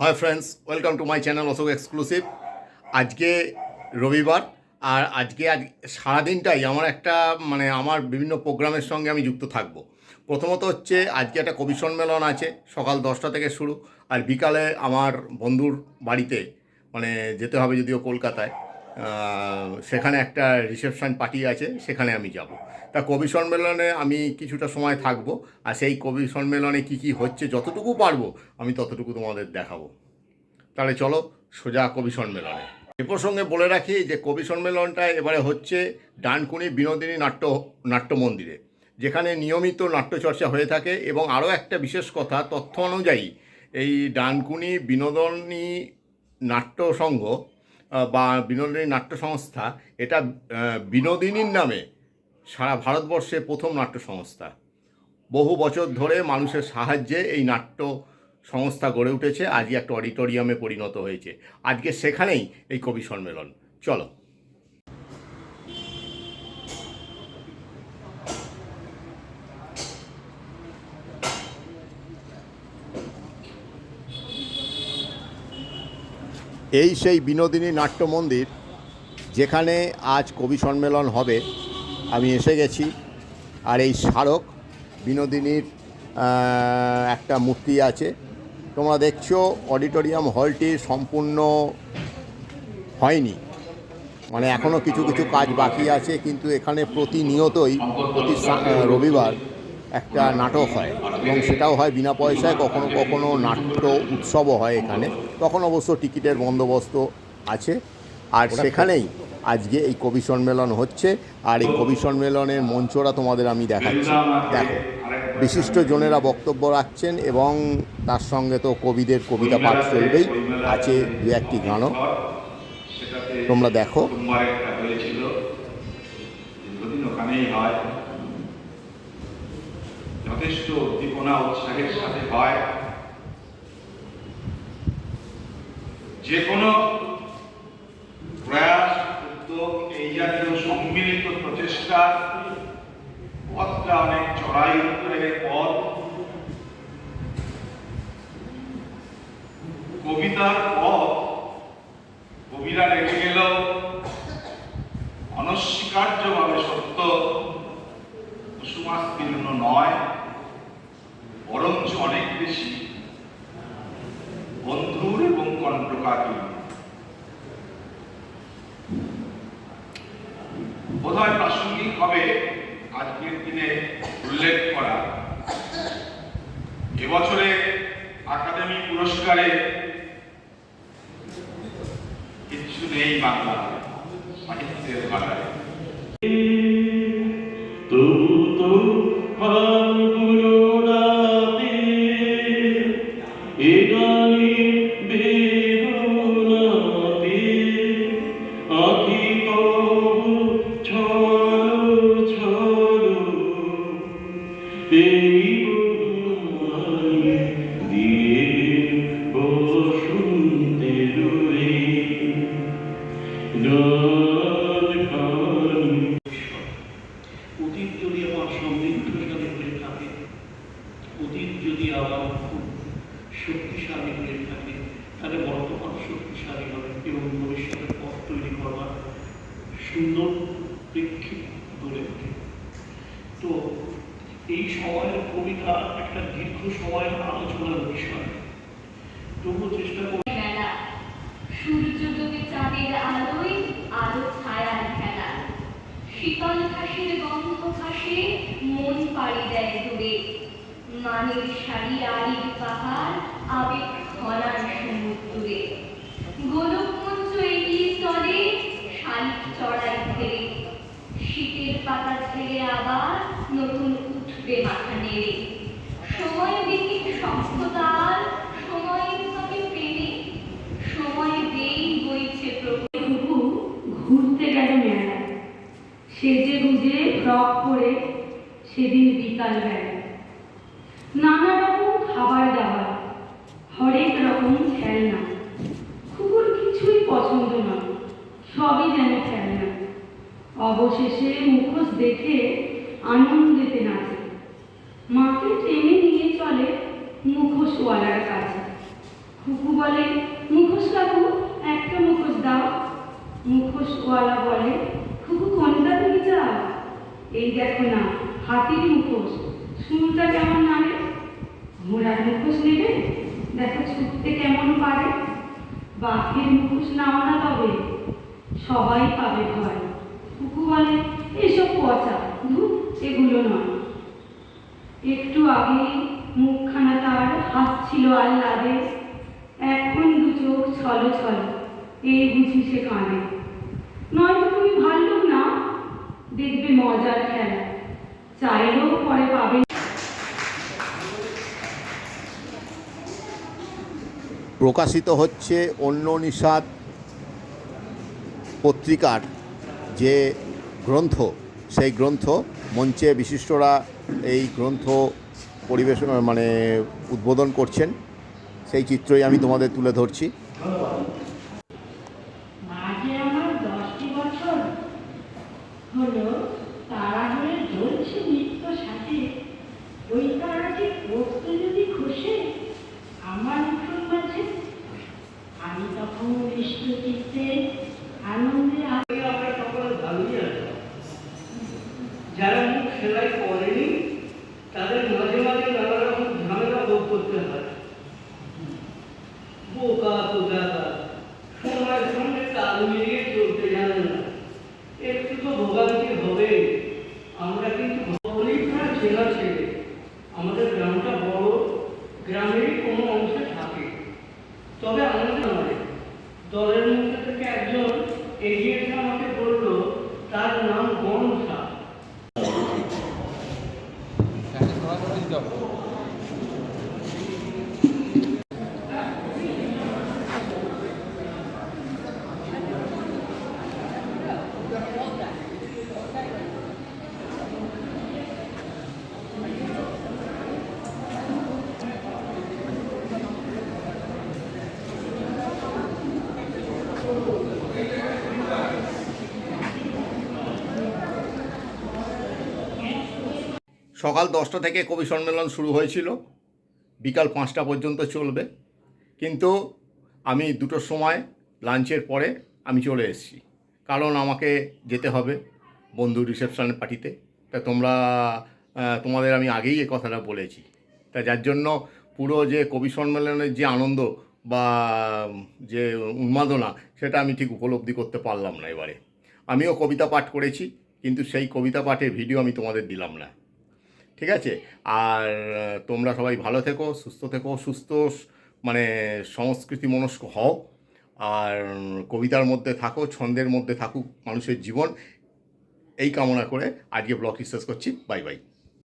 Hi friends welcome to my channel Ashok exclusive আজকে রবিবার, আর আজকে আজ সারাদিনটাই আমার একটা মানে আমার বিভিন্ন প্রোগ্রামের সঙ্গে আমি যুক্ত থাকব। প্রথমত হচ্ছে, আজকে একটা কবি সম্মেলন আছে, সকাল দশটা থেকে শুরু, আর বিকালে আমার বন্ধুর বাড়িতে মানে যেতে হবে যদিও কলকাতায়। সেখানে একটা রিসেপশন পার্টি আছে, সেখানে আমি যাব। তা কবি সম্মেলনে আমি কিছুটা সময় থাকব, আর সেই কবি সম্মেলনে কি কি হচ্ছে, যতটুকু পারব, আমি ততটুকু তোমাদের দেখাবো। তাহলে চলো, সোজা কবি সম্মেলনে। এ প্রসঙ্গে বলে রাখি যে, কবি সম্মেলনটা এবারে হচ্ছে ডানকুনি বিনোদিনী নাট্য নাট্য মন্দিরে, যেখানে নিয়মিত নাট্যচর্চা হয়ে থাকে এবং আরও একটা বিশেষ কথা, তথ্য অনুযায়ী এই ডানকুনি বিনোদনী নাট্য সংঘ বা বিনোদিনী নাট্য সংস্থা এটা বিনোদিনীর নামে সারা ভারতবর্ষে প্রথম নাট্য সংস্থা বহু বছর ধরে মানুষের সাহায্যে এই নাট্য সংস্থা গড়ে উঠেছে। আজই একটা অডিটোরিয়ামে পরিণত হয়েছে। আজকে সেখানেই এই কবি সম্মেলন। চলো। এই সেই বিনোদিনী নাট্য মন্দির যেখানে আজ কবি সম্মেলন হবে, আমি এসে গেছি। আর এই স্মারক বিনোদিনীর একটা মূর্তি আছে। তোমরা দেখছ, অডিটোরিয়াম হলটি সম্পূর্ণ হয়নি। মানে এখনও কিছু কিছু কাজ বাকি আছে, কিন্তু এখানে প্রতিনিয়তই, প্রতি রবিবার একটা নাটক হয়। এবং সেটাও হয় বিনা পয়সায় কখনো কখনো নাট্য উৎসবও হয় এখানে। তখন অবশ্য টিকিটের বন্দোবস্ত আছে। আর সেখানেই আজকে এই কবি সম্মেলন হচ্ছে। আর এই কবি সম্মেলনের মঞ্চরা তোমাদের আমি দেখাচ্ছি। দেখো বিশিষ্ট জনেরা বক্তব্য রাখছেন এবং তার সঙ্গে তো কবিদের কবিতা পাঠ চলবেই। আছে দু একটি গানও। তোমরা দেখো। হয়। যথেষ্ট উদ্দীপনা উৎসাহের সাথে হয়। যে কোনো প্রয়াস, উদ্যোগ, এই জাতীয় সম্মিলিত প্রচেষ্টা, পথটা অনেক চড়াই উত্তরের পথ। কবিতার পথ, কবিরা রেখে গেল। অনস্বীকার্যভাবে সত্য, কুসুমাস্তীর্ণ নয়। বরঞ্চ অনেক বেশি বন্ধুর এবং কণ্ঠকাকী বোধহয় প্রাসঙ্গিক হবে আজকের দিনে উল্লেখ করা। এবছরে একাডেমি পুরস্কারে কিছু নেই বাংলা সাহিত্যের বাংলায় যদি যদি এই সময়ের কবিতা একটা দীর্ঘ সময়ের আলোচনার বিষয়। তবুও চেষ্টা করব সূর্য ডুবে চাঁদের আলোয় আলো ছায়ার খেলা। শীতল ঘাসের গন্ধ ঘাসে মন পাড়ি দেয় দূরে মানের শাড়ি আড়ির পাহাড়, আবেগ খনার সমুদ্রে। গোলকমঞ্চ এগিয়ে চলে, শালিক চড়াই ধরে শীতের পাতা ছেড়ে আবার নতুন উঠবে মাথা নেড়ে। সময় বিহীন সভ্যতার সময়ের সঙ্গে প্রেমে সময় বেই বইছে প্রভু ঘুরতে গেল মেলায় সেজে গুজে ফ্রক পরে সেদিন বিকাল বেলা নানা রকম খাবার দাবার, হরেক রকম খেলনা। খুবর কিছুই পছন্দ নয়, সবই যেন খেলনা। অবশেষে মুখোশ দেখে আনন্দেতে নাচে। মাকে টেনে নিয়ে চলে মুখোশওয়ালার কাছে। কুকু বলে মুখোশ কাকু একটা মুখোশ দাও। মুখোশওয়ালা বলে তুমি চাও এই দেখো না, হাতির মুখোশ। শুরুটা কেমন নামে ঘোড়ার মুখোশ নেবে? দেখো ছুটতে কেমন পারে? বাঘের মুখোশ নাও না তবে। সবাই পাবে ভয়। কুকু বলে, এসব পচা ধুপ এগুলো নয়। একটু আগে মুখখানা তার হাসছিল আহ্লাদে। এখন দু চোখ ছল ছল এই বুঝি সে কাঁদে। নয়তো তুমি ভাল্লুক না দেখবে মজার খেলা। চাইলেও পরে পাবে প্রকাশিত হচ্ছে অন্য নিষাদ পত্রিকার যে গ্রন্থ, সেই গ্রন্থ মঞ্চে বিশিষ্টরা এই গ্রন্থ পরিবেশন মানে উদ্বোধন করছেন। সেই চিত্রই আমি তোমাদের তুলে ধরছি মাঝে আমার দশটি বছর হলো তারা হয়ে জ্বলছে নিত্য সাথে ওই তারাটি পড়তে যদি খসে আমার উঠোন মাঝে আমি তখন হৃষ্ট চিত্তে আনন্দে আ- আমরা সকলে ভালোই আছি যারা মুখ সেলাই করেনি, তাদের মাঝে মাঝে নানা রকম ঝামেলা ভোগ করতে হয়। বোকা বোঝাতা সময়ের সঙ্গে তাল মিলিয়ে চলতে জানে না। একটু তো ভোগান্তি হবে আমরা কিন্তু সকলেই প্রায় ছেলা আমাদের গ্রামটা বড়, গ্রামেরই কোনো অংশে থাকে। তবে আমাদের নয়। দলের মধ্যে থেকে একজন এগিয়ে gratidão. সকাল দশটা থেকে কবি সম্মেলন শুরু হয়েছিল। বিকাল পাঁচটা পর্যন্ত চলবে। কিন্তু আমি দুটোর সময় লাঞ্চের পরে আমি চলে এসেছি। কারণ আমাকে যেতে হবে বন্ধু রিসেপশনের পার্টিতে। তা তোমরা তোমাদের আমি আগেই এই কথাটা বলেছি। তা যার জন্য পুরো যে কবি সম্মেলনের যে আনন্দ বা যে উন্মাদনা, সেটা আমি ঠিক উপলব্ধি করতে পারলাম না এবারে। আমিও কবিতা পাঠ করেছি, কিন্তু সেই কবিতা পাঠের ভিডিও আমি তোমাদের দিলাম না। ঠিক আছে? আর তোমরা সবাই ভালো থেকো, সুস্থ থেকো, সুস্থ মানে সংস্কৃতি মনস্ক হও। আর, কবিতার মধ্যে থাকো, ছন্দের মধ্যে থাকুক মানুষের জীবন। এই কামনা করে আজকে ব্লগ শেষ করছি। Bye bye.